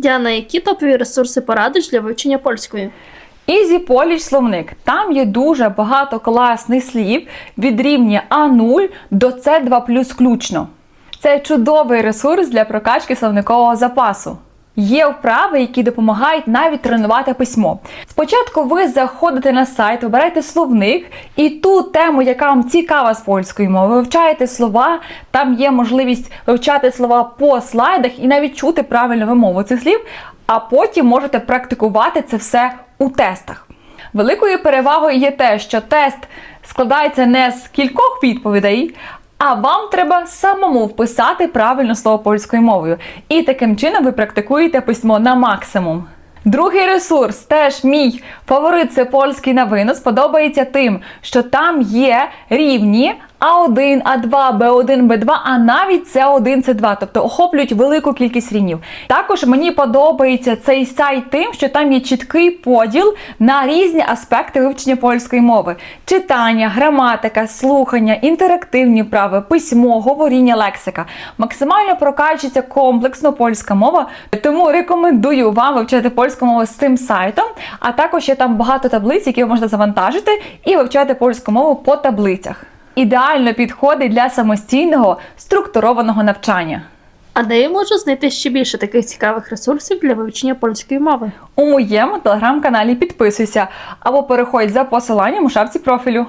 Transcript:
Діана, які топові ресурси порадиш для вивчення польської? Ізі Поліч словник. Там є дуже багато класних слів від рівня А0 до С2 включно. Це чудовий ресурс для прокачки словникового запасу. Є вправи, які допомагають навіть тренувати письмо. Спочатку ви заходите на сайт, вибираєте словник, і ту тему, яка вам цікава з польської мови, вивчаєте слова. Там є можливість вивчати слова по слайдах і навіть чути правильну вимову цих слів, а потім можете практикувати це все у тестах. Великою перевагою є те, що тест складається не з кількох відповідей, а вам треба самому вписати правильно слово польською мовою. І таким чином ви практикуєте письмо на максимум. Другий ресурс, теж мій фаворит це польський на винос, подобається тим, що там є рівні А1, А2, Б1, Б2, а навіть С1, С2, тобто охоплюють велику кількість рівнів. Також мені подобається цей сайт тим, що там є чіткий поділ на різні аспекти вивчення польської мови: читання, граматика, слухання, інтерактивні вправи, письмо, говоріння, лексика. Максимально прокачується комплексно польська мова, тому рекомендую вам вивчати польську мову з цим сайтом. А також є там багато таблиць, які ви можете завантажити і вивчати польську мову по таблицях. Ідеально підходить для самостійного структурованого навчання. А де я можу знайти ще більше таких цікавих ресурсів для вивчення польської мови? У моєму телеграм-каналі підписуйся або переходь за посиланням у шапці профілю.